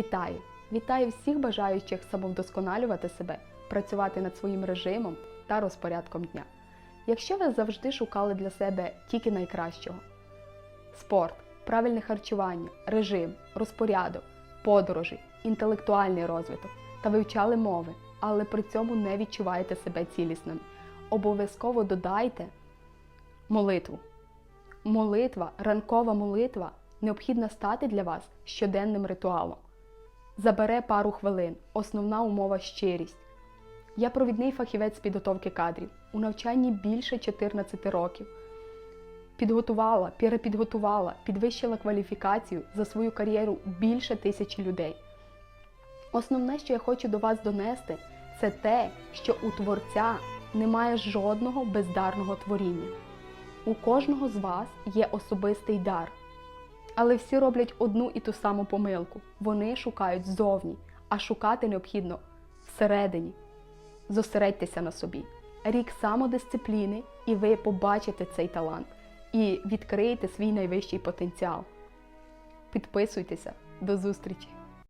Вітаю! Вітаю всіх бажаючих самовдосконалювати себе, працювати над своїм режимом та розпорядком дня. Якщо ви завжди шукали для себе тільки найкращого: спорт, правильне харчування, режим, розпорядок, подорожі, інтелектуальний розвиток та вивчали мови, але при цьому не відчуваєте себе цілісними, обов'язково додайте молитву. Молитва, ранкова молитва необхідна стати для вас щоденним ритуалом. Забере пару хвилин. Основна умова щирість. Я провідний фахівець підготовки кадрів. У навчанні більше 14 років. Підготувала, перепідготувала, підвищила кваліфікацію за свою кар'єру більше тисячі людей. Основне, що я хочу до вас донести, це те, що у творця немає жодного бездарного творіння. У кожного з вас є особистий дар. Але всі роблять одну і ту саму помилку. Вони шукають ззовні, а шукати необхідно всередині. Зосередьтеся на собі. Рік самодисципліни, і ви побачите цей талант і відкриєте свій найвищий потенціал. Підписуйтеся. До зустрічі!